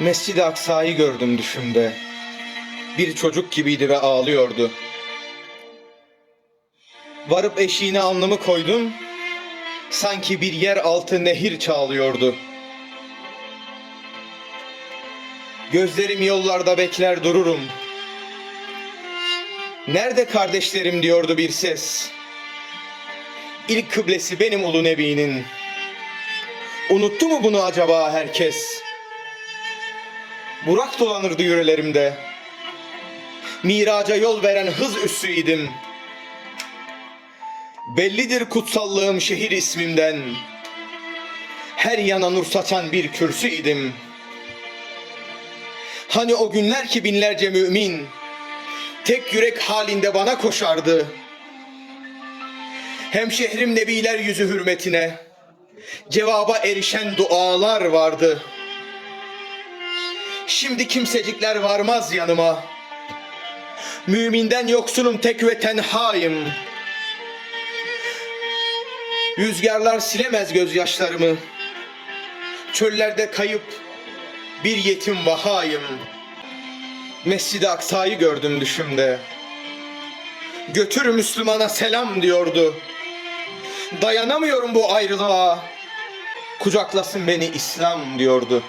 Mescid-i Aksa'yı gördüm düşümde. Bir çocuk gibiydi ve ağlıyordu. Varıp eşiğine alnımı koydum. Sanki bir yer altı nehir çağlıyordu. Gözlerim yollarda bekler dururum. Nerede kardeşlerim diyordu bir ses. İlk kıblesi benim ulu nebinin. Unuttu mu bunu acaba herkes? Burak dolanırdı yürelerimde. Miraca yol veren hız üssüydim. Bellidir kutsallığım şehir ismimden. Her yana nur saçan bir kürsü idim. Hani o günler ki binlerce mümin tek yürek halinde bana koşardı. Hem şehrim nebiler yüzü hürmetine cevaba erişen dualar vardı. Şimdi kimsecikler varmaz yanıma. Müminden yoksunum tek ve tenhayım. Rüzgarlar silemez gözyaşlarımı. Çöllerde kayıp bir yetim vahayım. Mescid-i Aksa'yı gördüm düşümde. Götür Müslümana selam diyordu. Dayanamıyorum bu ayrılığa. Kucaklasın beni İslam diyordu.